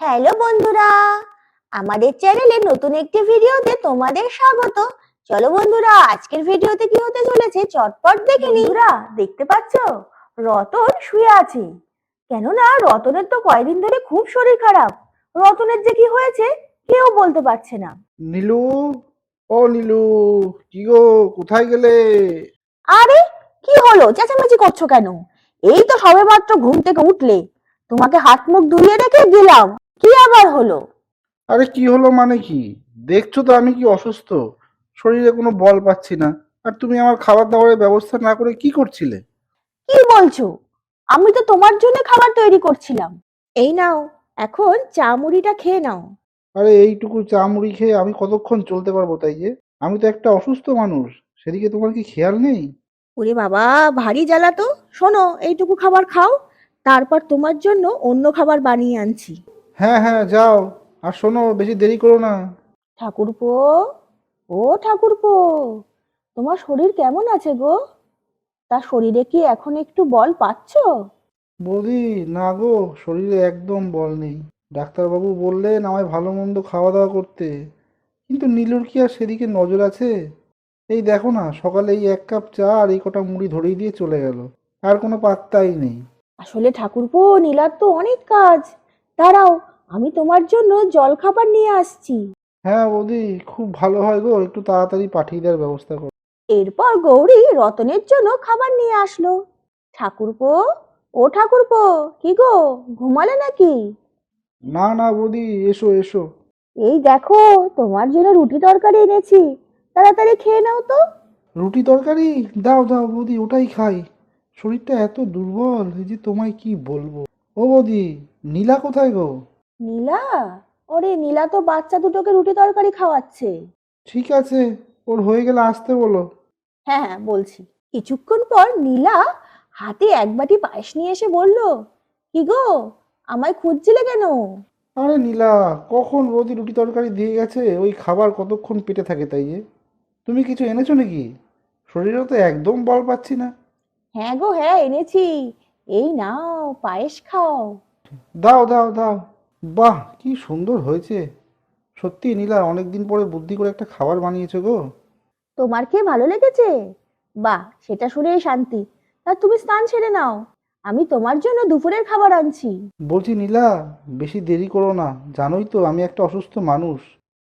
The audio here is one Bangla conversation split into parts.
হ্যালো বন্ধুরা আমাদের চ্যানেলে নতুন একটি ভিডিওতে তোমাদের স্বাগত। চলো বন্ধুরা আজকের ভিডিওতে কি হতে চলেছে চটপট দেখে নি বন্ধুরা দেখতে পাচ্ছ? রতন শুয়ে আছে। কেননা রতনের তো কয়দিন ধরে খুব শরীর খারাপ। রতনের যে কি হয়েছে কেউ বলতে পারছে না। নীলু ও নীলু কি গো কোথায় গেলে? আরে কি হলো? চেঁচামেচি করছ কেন? এই তো সবেমাত্র ঘুম থেকে উঠলে। তোমাকে হাত মুখ ধুয়ে রেখে গেলাম। কি আবার হলো? আরে কি হলো মানে কি? দেখছ তো আমি কি অসুস্থ? শরীরে কোনো বল পাচ্ছি না। আর তুমি আমার খাবার দাবারের ব্যবস্থা না করে কি করছিলে? কি বলছো? আমি তো তোমার জন্য খাবার তৈরি করছিলাম। এই নাও এখন চা মুড়িটা খেয়ে নাও। আরে এইটুকু চা মুড়ি খেয়ে আমি কতক্ষণ চলতে পারব তাই যে? আমি তো একটা অসুস্থ মানুষ। সেদিকে তোমার কি খেয়াল নেই? ওরে বাবা ভারী জ্বালা তো। শোনো এইটুকু খাবার খাও তারপর তোমার জন্য অন্য খাবার বানিয়ে আনছি। হ্যাঁ হ্যাঁ যাও। আর শোনো বেশি দেরি করো না। ঠাকুরপো ও ঠাকুরপো তোমার শরীর কেমন আছে গো? তার শরীরে কি এখন একটু বল পাচ্ছো? বৌদি না গো শরীরে একদম বল নেই। ডাক্তারবাবু বললেন আমায় ভালো মন্দ খাওয়া দাওয়া করতে। কিন্তু নীলুর কি আর সেদিকে নজর আছে? এই দেখো না সকালে এই এক কাপ চা আর এই কটা মুড়ি ধরিয়ে দিয়ে চলে গেল। আর কোনো পাত্তাই নেই। আসলে ঠাকুরপো নীলার তো অনেক কাজ। দাঁড়াও আমি তোমার জন্য জল খাবার নিয়ে আসছি। হ্যাঁ বৌদি খুব ভালো হয় গো একটু তাড়াতাড়ি পাঠিয়ে দেওয়ার ব্যবস্থা করো। এরপর গৌরী রতনের জন্য খাবার নিয়ে আসলো। ঠাকুরপো ও ঠাকুরপো কি গো ঘুমালে নাকি? না না বৌদি এসো এসো। এই দেখো তোমার জন্য রুটি তরকারি এনেছি। তাড়াতাড়ি খেয়ে নাও তো। রুটি তরকারি? দাও দাও বৌদি ওটাই খাই। শরীরটা এত দুর্বল এই যে তোমায় কি বলব? ও বৌদি নীলা কোথায় গো? নীলা? ওরে নীলা তো বাচ্চা দুটোকে রুটি তরকারি খাওয়াচ্ছে। ঠিক আছে ওর হয়ে গেলে আসতে বলো। হ্যাঁ হ্যাঁ বলছি। কিছুক্ষণ পর নীলা হাতে এক বাটি পায়েস নিয়ে এসে বলল কি গো আমায় খুঁজছিলে কেন? আরে নীলা কখন বৌদি রুটি তরকারি দিয়ে গেছে? ওই খাবার কতক্ষণ পেটে থাকে তাই যে? তুমি কিছু এনেছো নাকি? শরীরেও তো একদম বল পাচ্ছি না। হ্যাঁ গো হ্যাঁ এনেছি। এই নাও পায়েস খাও। দাও দাও দাও। বাহ কি সুন্দর হয়েছে। সত্যি নীলা অনেকদিন পরে বুদ্ধি করে একটা খাবার বানিয়েছো গো। তোমার কি ভালো লেগেছে? বাহ সেটা শুনেই শান্তি। তা তুমি স্নান সেরে নাও। আমি তোমার জন্য দুপুরের খাবার আনছি। বলছি নীলা বেশি দেরি করো না। জানোই তো আমি একটা অসুস্থ মানুষ।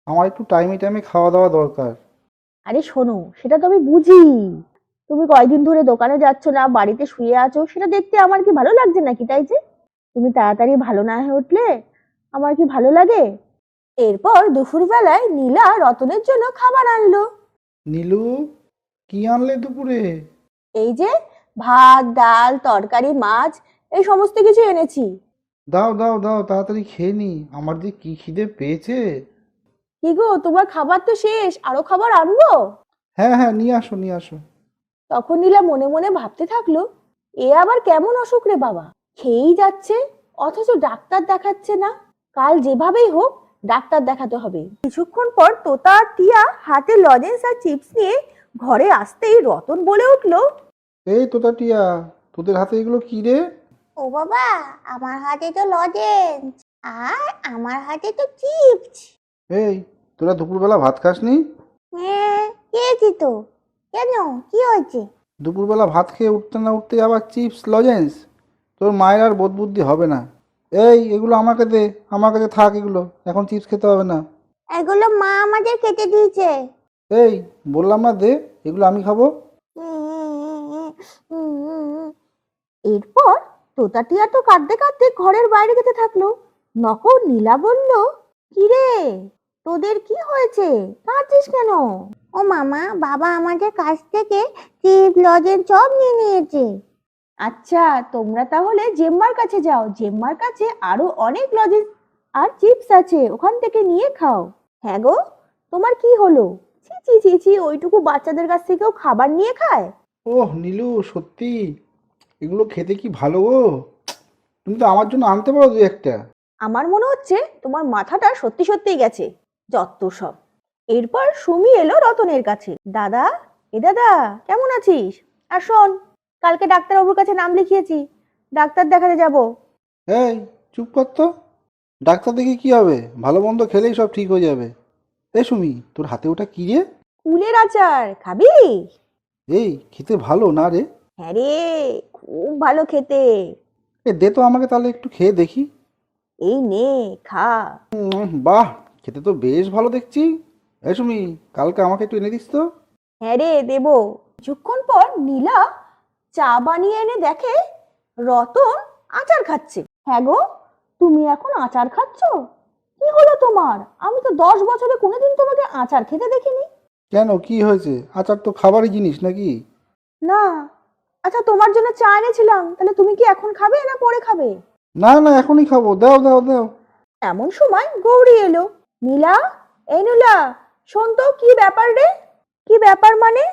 আমার একটু টাইমে টাইমে খাওয়া দাওয়া দরকার। আরে শোনো সেটা তো আমি বুঝি তুমি কয়দিন ধরে দোকানে যাচ্ছ না বাড়িতে শুয়ে আছো সেটা দেখতে আমার কি ভালো লাগছে নাকি তাই যে? তুমি তাড়াতাড়ি ভালো না হয়ে উঠলে আমার কি ভালো লাগে? এরপর দুপুরবেলায় নীলা রতনের জন্য খাবার আনলো। নীলু কি আনলে দুপুরে? এই যে ভাত ডাল তরকারি মাছ এই সমস্ত কিছু এনেছি। দাও দাও দাও তাড়াতাড়ি খেয়ে নি। আমার যে কি খিদে পেয়েছে? কি গো তোমার খাবার তো শেষ আরও খাবার আনব? হ্যাঁ হ্যাঁ নিয়ে আসো নিয়ে আসো। তখন নীলা মনে মনে ভাবতে থাকল এ আবার কেমন অসুখ রে বাবা? খেয়েই যাচ্ছে অথচ ডাক্তার দেখাচ্ছে না। কাল যেভাবেই হোক ডাক্তার দেখাতে হবে। কিছুক্ষণ পর তোতা আর টিয়া হাতে লজেন্স আর চিপস নিয়ে ঘরে আসতেই রতন বলে উঠল এই তোতা টিয়া তোদের হাতে এগুলো কি রে? ও বাবা আমার হাতে তো লজেন্স আর আমার হাতে তো চিপস। এই তোরা দুপুরবেলা ভাত খাসনি? হ্যাঁ খেয়েছি তো। কেন? কি হয়েছে? দুপুরবেলা ভাত খেয়ে উঠতে না উঠতে আবার চিপস লজেন্স। তোর মায়ের আর বোধ বুদ্ধি হবে না। এই এগুলো আমাকে দে আমার কাছে থাক এগুলো। এখন চিপস খেতে হবে না। এগুলো মা আমাদের খেতে দিয়েছে। এই বললাম না দে এগুলো আমি খাব। এরপর তোতা টিয়া তো কাঁদতে কাঁদতে ঘরের বাইরে যেতে থাকল। নকল নীলা বলল কিরে? তোদের কি হয়েছে? কাঁদছিস কেন? ও মামা বাবা আমাদের কাছ থেকে চিপস লজেন্স সব নিয়ে নিয়েছে। আচ্ছা তোমরা তাহলে জেম্মার কাছে যাও। জেম্মার কাছে আরও অনেক লজেন্স আর চিপস আছে ওখান থেকে নিয়ে খাও। হ্যাঁ গো তোমার কি হলো? ছি ছি ছি ছি ওইটুকু বাচ্চাদের কাছ থেকেও খাবার নিয়ে খায়? ওহ নীলু সত্যি? এগুলো খেতে কি ভালো গো? তুমি তো আমার জন্য আনতে পারো দু একটা। আমার মনে হচ্ছে তোমার মাথাটা সত্যি সত্যিই গেছে। যত সব। এরপর সুমি এলো রতনের কাছে। দাদা এ দাদা কেমন আছিস? আর শোন কালকে ডাক্তারবাবুর কাছে নাম লিখিয়েছি। ডাক্তার দেখাতে যাব। এই চুপ কর তো। ডাক্তার দেখে কি হবে? ভালো মন্দ খেলেই সব ঠিক হয়ে যাবে। এই সুমি তোর হাতে ওটা কি রে? কুলের আচার খাবি? এই খেতে ভালো না রে? হ্যাঁ রে খুব ভালো খেতে। এ দে তো আমাকে তাহলে একটু খেয়ে দেখি। এই নে খা। বাহ খেতে তো বেশ ভালো দেখছি। এই সুমি কালকে আমাকে একটু এনে দিস তো। হ্যাঁ রে দেবো। কিছুক্ষণ পর নীলা চা বানিয়ে এনে দেখে রতন আচার খাচ্ছে। হ্যাঁ গো তুমি এখন আচার খাচ্ছ? কি হলো তোমার? আমি তো দশ বছরে কোনোদিন তোমাকে আচার খেতে দেখিনি। কেন? কি হয়েছে? আচার তো খাবারই জিনিস নাকি? না আচ্ছা তোমার জন্য চা এনেছিলাম তাহলে তুমি কি এখন খাবে না পরে খাবে? না না এখনই খাব। দাও দাও দাও। এমন সময় গৌরী এলো। নীলা? এই নীলা শোন তো কি ব্যাপার রে? কি ব্যাপার মানে?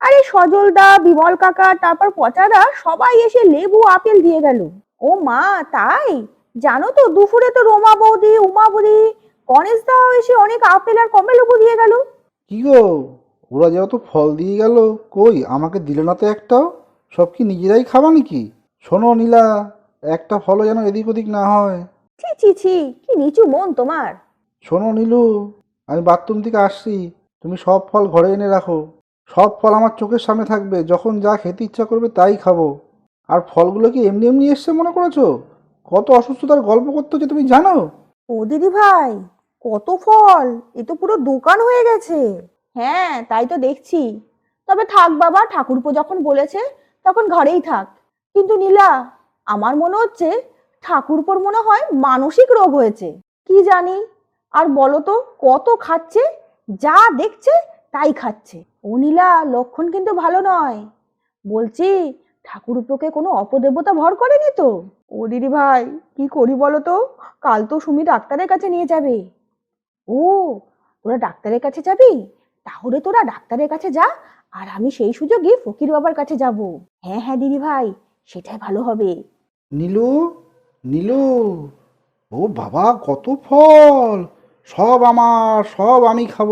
আরে সজল দা বিমল কাকা তারপর পচাদা সবাই এসে লেবু আপেল দিয়ে গেল। ও মা তাই? জানো তো দুপুরে তো রোমা বৌদি উমা বৌদি গণেশ দাও এসে অনেক আপেল আর কমলা লেবু দিয়ে গেল। কি গো? ওরা যেহেতু ফল দিয়ে গেল কই? আমাকে দিল না তো একটাও? সব কি নিজেরাই খাবা নাকি? শোনো নীলা একটা ফলও যেন এদিক ওদিক না হয়। ছি ছি ছি কি নিচু মন তোমার। শোনো নীলু, আমি বাথরুম থেকে আসছি। তুমি সব ফল ঘরে এনে রাখো। সব ফল আমার চোখের সামনে থাকবে। যখন যা খেতে ইচ্ছা করবে তাই খাব। আর ফলগুলো কি এমনি এমনি এসছে মনে করেছ? কত অসুস্থতার গল্প করতে হচ্ছে তুমি জানো? ও দিদি ভাই, কত ফল! এ তো পুরো দোকান হয়ে গেছে। হ্যাঁ তাই তো দেখছি। তবে থাক বাবা, ঠাকুরপো যখন বলেছে, তখন ঘরেই থাক। কিন্তু নীলা, আমার মনে হচ্ছে ঠাকুরপোর মনে হয় মানসিক রোগ হয়েছে। কি জানি? আর বলো তো কত খাচ্ছে? যা দেখছে তাই খাচ্ছে। ও নীলা লক্ষণ কিন্তু ভালো নয়। বলছি ঠাকুরপোকে কোনো অপদেবতা ভর করেনি তো? ও দিদি ভাই কি করি বলো তো? কাল তো সুমি ডাক্তারের কাছে নিয়ে যাবে। ও তোরা ডাক্তারের কাছে যাবি? তাহলে তোরা ডাক্তারের কাছে যা আর আমি সেই সুযোগে ফকির বাবার কাছে যাব। হ্যাঁ হ্যাঁ দিদি ভাই সেটাই ভালো হবে। নীলু নীলু ও বাবা কত ফল! সব আমার সব আমি খাব।